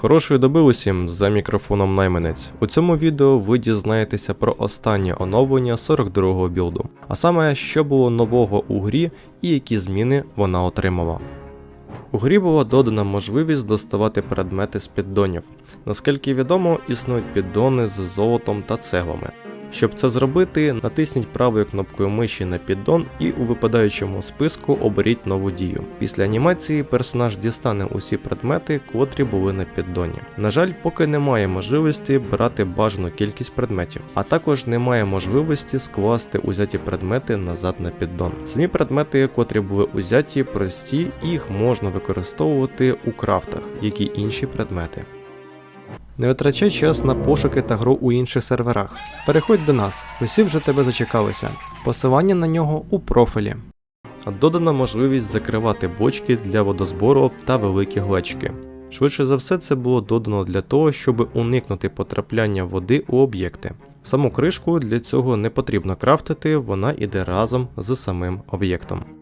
Хорошої доби усім за мікрофоном найманець. У цьому відео ви дізнаєтеся про останнє оновлення 42-го білду, а саме, що було нового у грі і які зміни вона отримала. У грі була додана можливість доставати предмети з піддонів. Наскільки відомо, існують піддони з золотом та цеглами. Щоб це зробити, натисніть правою кнопкою миші на піддон і у випадаючому списку оберіть нову дію. Після анімації персонаж дістане усі предмети, котрі були на піддоні. На жаль, поки немає можливості брати бажану кількість предметів, а також немає можливості скласти узяті предмети назад на піддон. Самі предмети, котрі були узяті, прості, і їх можна використовувати у крафтах, як і інші предмети. Не витрачай час на пошуки та гру у інших серверах. Переходь до нас, усі вже тебе зачекалися. Посилання на нього у профілі. Додана можливість закривати бочки для водозбору та великі глечики. Швидше за все, це було додано для того, щоб уникнути потрапляння води у об'єкти. Саму кришку для цього не потрібно крафтити, вона іде разом з самим об'єктом.